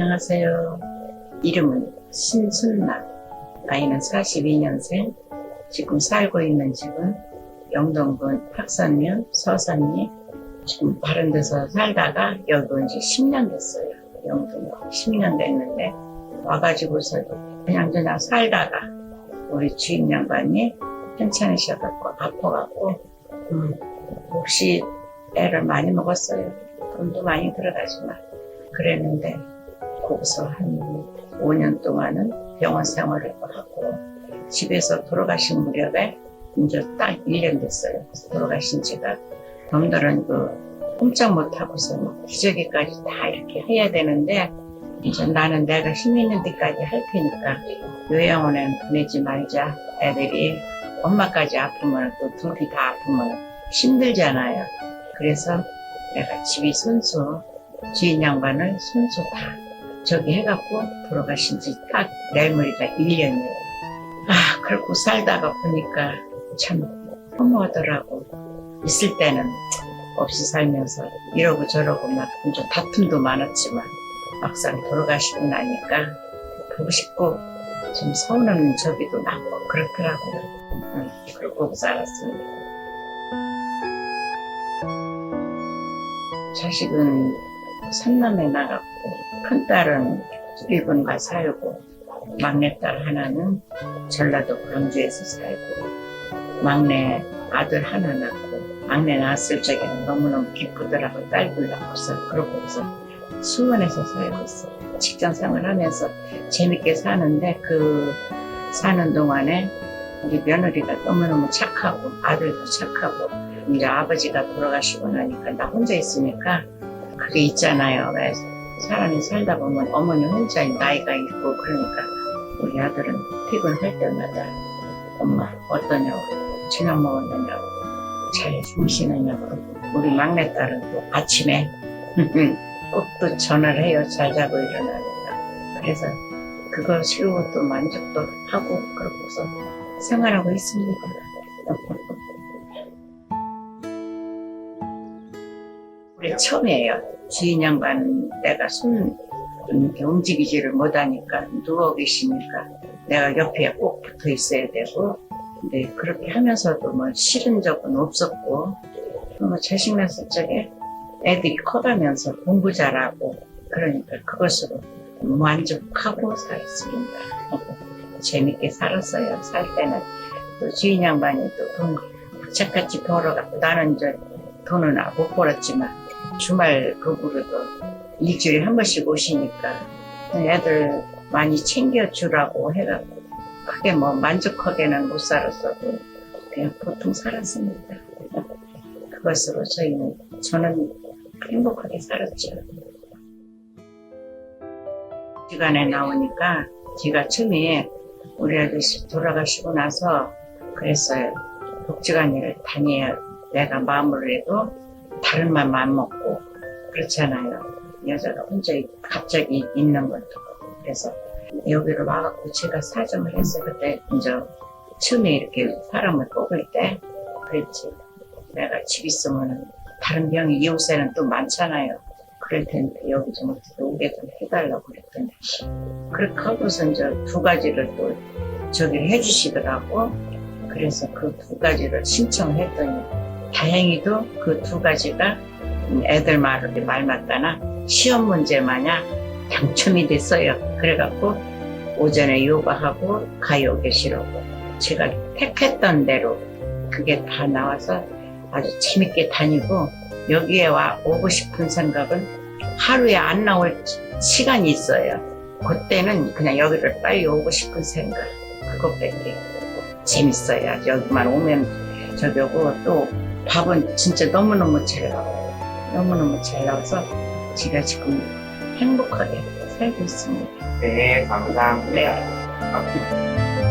안녕하세요. 이름은 신순나. 나이는 42년생. 지금 살고 있는 집은 영동군 박산면 서산리. 지금 다른 데서 살다가 여기 온 지 10년 됐어요. 영동 10년 됐는데 와가지고서 그냥 그냥 살다가 우리 주임 양반이 편찮으셔갖고 아파갖고 음, 혹시 애를 많이 먹었어요. 돈도 많이 들어가지만 그랬는데 거기서 한 5년 동안은 병원 생활을 하고 집에서 돌아가신 무렵에 이제 딱 1년 됐어요. 돌아가신 지가 놈들은 그 꼼짝 못하고서 뭐 기저귀까지 다 이렇게 해야 되는데 이제 나는 내가 힘 있는 데까지 할 테니까 요양원에 보내지 말자. 애들이 엄마까지 아프면 또 둘이 다 아프면 힘들잖아요. 그래서 내가 집이 손수 주인 양반을 손수 다 저기 해갖고 돌아가신 지 딱 내일머리가 1년이에요. 아, 그렇고 살다가 보니까 참 허무하더라고. 있을 때는 없이 살면서 이러고 저러고 막좀 다툼도 많았지만 막상 돌아가시고 나니까 보고 싶고 좀 서운한 저기도 나고 그렇더라고요. 응, 그러고 살았습니다. 자식은 삼남에 나갔고 큰 딸은 일본가 살고 막내딸 하나는 전라도 광주에서 살고 막내 아들 하나 낳고 막내 낳았을 적에는 너무너무 기쁘더라고 딸들 낳고서 그러고서 수원에서 살고 있어요. 직장 생활 하면서 재밌게 사는데 그 사는 동안에 우리 며느리가 너무너무 착하고 아들도 착하고 이제 아버지가 돌아가시고 나니까 나 혼자 있으니까 그게 있잖아요. 왜 사람이 살다 보면 어머니 혼자 나이가 있고 그러니까 우리 아들은 퇴근할 때마다 엄마 어떠냐고 저녁 먹었느냐고 잘 주무시느냐고 우리 막내딸은 또 아침에 꼭또 전화를 해요. 잘 자고 일어나니까 그래서 그것으로 또 만족도 하고 그러고서 생활하고 있습니다. 우리 처음이에요. 주인 양반 내가 손 이렇게 움직이지를 못하니까 누워 계시니까 내가 옆에 꼭 붙어 있어야 되고 근데 그렇게 하면서도 뭐 싫은 적은 없었고 뭐 자식 낳았을 적에 애들이 커가면서 공부 잘하고 그러니까 그것으로 만족하고 살았습니다. 재밌게 살았어요. 살 때는 또 주인 양반이 또돈 착같이 벌어갖고 나는 이제 돈은 못 벌었지만 주말 부부로도 일주일에 한 번씩 오시니까 애들 많이 챙겨주라고 해갖고 크게 뭐 만족하게는 못 살았어도 그냥 보통 살았습니다. 그것으로 저희는 저는 행복하게 살았죠. 시간에 나오니까 제가 처음에 우리 아저씨 돌아가시고 나서 그랬어요. 복지관 일을 다녀야 내가 마음을 해도 다른 맘안 먹고 그렇잖아요. 여자가 혼자 갑자기 있는 것도 그래서 여기로 와갖고 제가 사정을 했어요. 그때 이제 처음에 이렇게 사람을 뽑을 때 그랬지. 내가 집 있으면 다른 병이 이웃에는 또 많잖아요. 그럴 텐데 여기 좀 어떻게 오게 좀 해달라고 그랬더니 그렇게 하고서 이제 두 가지를 또 저기를 해주시더라고. 그래서 그 두 가지를 신청했더니 다행히도 그 두 가지가 애들 말을 말 맞다나 시험 문제 마냥 당첨이 됐어요. 그래갖고 오전에 요가하고 가요 계시라고 제가 택했던 대로 그게 다 나와서 아주 재밌게 다니고 여기에 와 오고 싶은 생각은 하루에 안 나올 시간이 있어요. 그때는 그냥 여기를 빨리 오고 싶은 생각 그것밖에 재밌어요. 여기만 오면 저기 오고 또 밥은 진짜 너무너무 잘 나와요. 너무너무 잘 나와서 제가 지금 행복하게 살고 있습니다. 네, 감사합니다. 네.